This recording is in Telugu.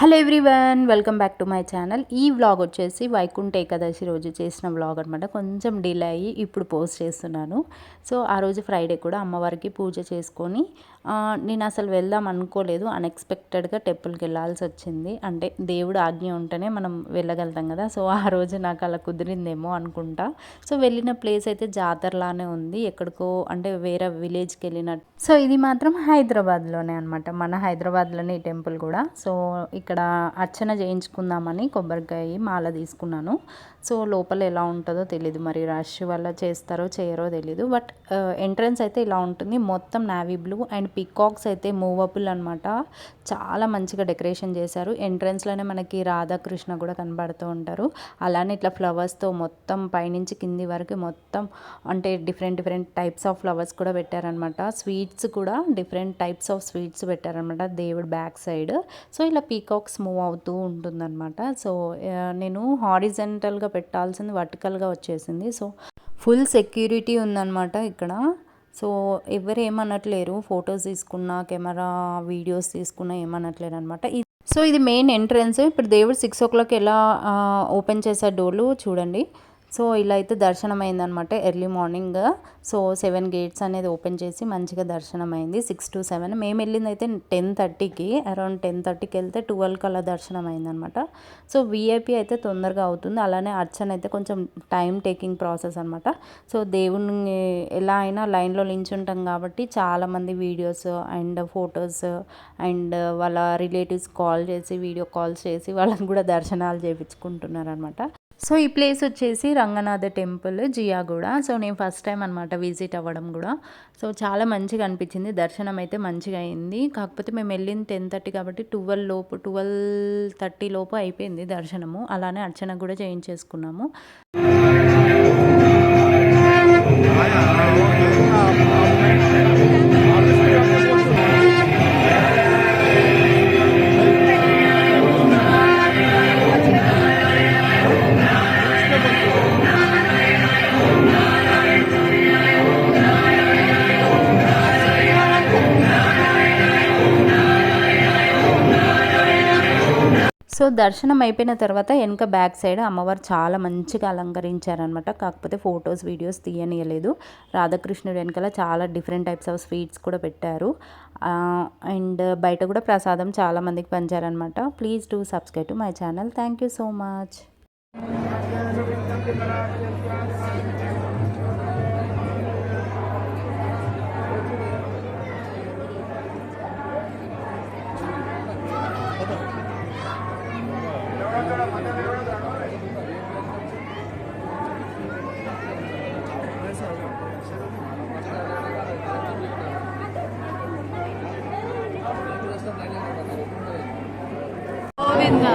Hello everyone welcome back to my channel. ఈ వ్లాగ్ వచ్చేసి వైకుంఠ ఏకాదశి రోజు చేసిన వ్లాగ్ అనమాట కొంచెం డిలే అయ్యి ఇప్పుడు పోస్ట్ చేస్తున్నాను. సో ఆ రోజు ఫ్రైడే కూడా అమ్మవారికి పూజ చేసుకొని నేను అసలు వెళ్దాం అనుకోలేదు. అన్ఎక్స్పెక్టెడ్గా టెంపుల్కి వెళ్ళాల్సి వచ్చింది. అంటే దేవుడు ఆజ్ఞ ఉంటేనే మనం వెళ్ళగలుగుతాం కదా. సో ఆ రోజు నాకు అలా కుదిరిందేమో అనుకుంటా. సో వెళ్ళిన ప్లేస్ అయితే జాతరలానే ఉంది. ఎక్కడికో అంటే వేరే విలేజ్కి వెళ్ళినట్టు. సో ఇది మాత్రం హైదరాబాద్లోనే అనమాట మన హైదరాబాద్లోనే ఈ టెంపుల్ కూడా. సో ఇక్కడ అర్చన చేయించుకుందామని కొబ్బరికాయ మాల తీసుకున్నాను. సో లోపల ఎలా ఉంటుందో తెలియదు మరి రష్ వల్ల చేస్తారో చేయరో తెలీదు. బట్ ఎంట్రన్స్ అయితే ఇలా ఉంటుంది. మొత్తం నావీ బ్లూ అండ్ పికాక్స్ అయితే మూవబుల్ అనమాట చాలా మంచిగా డెకరేషన్ చేశారు. ఎంట్రన్స్లోనే మనకి రాధాకృష్ణ కూడా కనబడుతూ ఉంటారు. అలానే ఇట్లా ఫ్లవర్స్తో మొత్తం పైనుంచి కింది వరకు మొత్తం అంటే different different types of flowers కూడా పెట్టారనమాట స్వీట్స్ కూడా డిఫరెంట్ టైప్స్ ఆఫ్ స్వీట్స్ పెట్టారనమాట దేవుడు బ్యాక్ సైడ్. సో ఇలా పీకాక్స్ మూవ్ అవుతూ ఉంటుందన్నమాట. సో నేను హారిజెంటల్గా పెట్టాల్సింది వర్టికల్గా వచ్చేసింది. సో ఫుల్ సెక్యూరిటీ ఉందన్నమాట ఇక్కడ. సో ఎవరు ఏమనట్లేరు ఫొటోస్ తీసుకున్నా కెమెరా వీడియోస్ తీసుకున్నా ఏమనట్లేరు అనమాట సో ఇది మెయిన్ ఎంట్రన్స్. ఇప్పుడు దేవుడు సిక్స్ ఓ క్లాక్ ఎలా ఓపెన్ చేసే డోర్లు చూడండి. సో ఇలా అయితే దర్శనం అయిందనమాట early morning. So seven gates అనేది ఓపెన్ చేసి మంచిగా దర్శనం అయింది సిక్స్ టు సెవెన్. మేము వెళ్ళింది అయితే టెన్ థర్టీకి. అరౌండ్ టెన్ థర్టీకి వెళ్తే ట్వెల్వ్కి అలా దర్శనం అయిందనమాట సో వీఐపీ అయితే తొందరగా అవుతుంది. అలానే అర్చన అయితే కొంచెం టైం టేకింగ్ ప్రాసెస్ అనమాట సో దేవుని ఎలా అయినా లైన్లో నించుంటాం కాబట్టి చాలామంది వీడియోస్ అండ్ ఫొటోస్ అండ్ వాళ్ళ రిలేటివ్స్ కాల్ చేసి వీడియో కాల్స్ చేసి వాళ్ళకి కూడా దర్శనాలు చేయించుకుంటున్నారనమాట సో ఈ ప్లేస్ వచ్చేసి రంగనాథ టెంపుల్ జియాగూడ సో నేను ఫస్ట్ టైం అనమాట విజిట్ అవ్వడం కూడా సో చాలా మంచిగా అనిపించింది. దర్శనం అయితే మంచిగా అయింది. కాకపోతే మేము వెళ్ళింది టెన్ థర్టీ కాబట్టి ట్వెల్వ్ లోపు ట్వెల్వ్ థర్టీ లోపు అయిపోయింది దర్శనము. అలానే అర్చన కూడా చేయించేసుకున్నాము. సో దర్శనం అయిపోయిన తర్వాత వెనక బ్యాక్ సైడ్ అమ్మవారు చాలా మంచిగా అలంకరించారనమాట కాకపోతే ఫొటోస్ వీడియోస్ తీయనీయలేదు. రాధాకృష్ణుడు వెనకాల చాలా డిఫరెంట్ టైప్స్ ఆఫ్ స్వీట్స్ కూడా పెట్టారు. అండ్ బయట కూడా ప్రసాదం చాలా మందికి పంచారనమాట please do subscribe to my channel thank you so much എന്ന്